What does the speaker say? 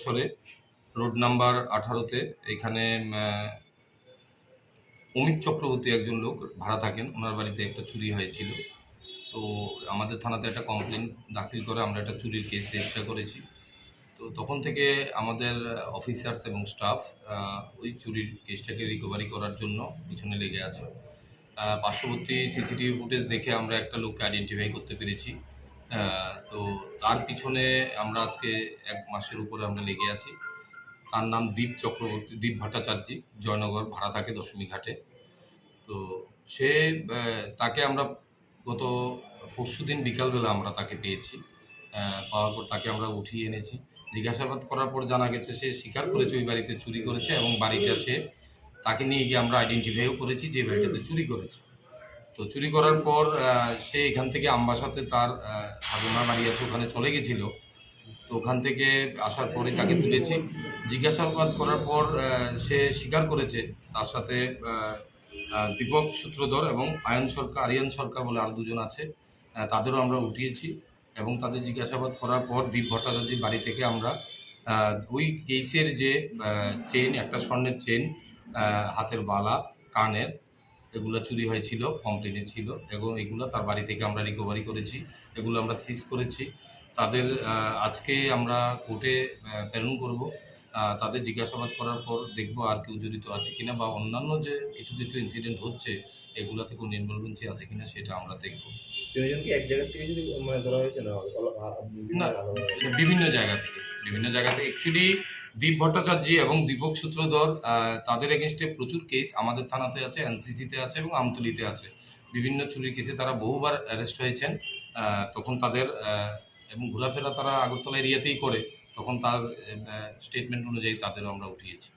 সরে road number আঠারোতে এখানে অমিত চক্রবর্তী একজন লোক ভাড়া থাকেন। ওনার বাড়িতে একটা চুরি হয়েছিল। তো আমাদের থানাতে একটা কমপ্লেন দাখিল করে আমরা একটা চুরির কেস রেজিস্টার করেছি। তো তখন থেকে আমাদের অফিসার্স এবং স্টাফ ওই চুরির কেসটাকে রিকভারি করার জন্য পিছনে লেগে আছে। পার্শ্ববর্তী সিসিটিভি ফুটেজ দেখে আমরা একটা লোককে আইডেন্টিফাই করতে পেরেছি। তো তার পিছনে আমরা আজকে এক মাসের উপরে আমরা লেগে আছি। তার নাম দীপ চক্রবর্তী, দীপ ভট্টাচার্যী, জয়নগর ভাড়া থাকে দশমী ঘাটে। তো সে তাকে আমরা গত পরশু দিন বিকালবেলা আমরা তাকে পেয়েছি। পাওয়ার পর তাকে আমরা উঠিয়ে এনেছি। জিজ্ঞাসাবাদ করার পর জানা গেছে সে স্বীকার করেছে ওই বাড়িতে চুরি করেছে এবং বাড়িটা সে তাকে নিয়ে গিয়ে আমরা আইডেন্টিফাইও করেছি যে বাড়িটাতে চুরি করেছে। তো চুরি করার পর সে এখান থেকে আমবাসাতে তার হাজনা বাড়ি আছে, ওখানে চলে গেছিল। তো ওখান থেকে আসার পরে তাকে তুলেছি। জিজ্ঞাসাবাদ করার পর সে স্বীকার করেছে তার সাথে দীপক সূত্রধর এবং আয়ন সরকার, আরিয়ান সরকার বলে আরও দুজন আছে। তাদেরও আমরা উঠিয়েছি এবং তাদের জিজ্ঞাসাবাদ করার পর দীপ ভট্টাচার্যের বাড়ি থেকে আমরা ওই কেসের যে চেন একটা স্বর্ণের চেন হাতের বালা, কানের এগুলো চুরি হয়েছিল কমপ্লেনে ছিল এবং এগুলো তার বাড়ি থেকে আমরা রিকভারি করেছি এগুলো আমরা সিজ করেছি। তাদের আজকে আমরা কোর্টে প্রেরণ করব। তাদের জিজ্ঞাসাবাদ করার পর দেখব আর কেউ জড়িত আছে কিনা বা অন্যান্য যে কিছু কিছু ইনসিডেন্ট হচ্ছে এগুলোতে কোনো ইনভলভেন্সি আছে কিনা সেটা আমরা দেখব। এক জায়গা থেকে যদি মানে ধরা হয়েছে না বিভিন্ন জায়গা থেকে। বিভিন্ন জায়গা থেকে অ্যাকচুয়ালি দীপ ভট্টাচার্য এবং দীপক সূত্রধর তাদের এগেনস্টে প্রচুর কেস আমাদের থানাতে আছে এনসিসিতে আছে এবং আমতলিতে আছে। বিভিন্ন চুরির কেসে তারা বহুবার অ্যারেস্ট হয়েছেন তখন তাদের এবং ঘোরাফেরা তারা আগরতলা এরিয়াতেই করে, তখন তার স্টেটমেন্ট অনুযায়ী তাদেরও আমরা উঠিয়েছি।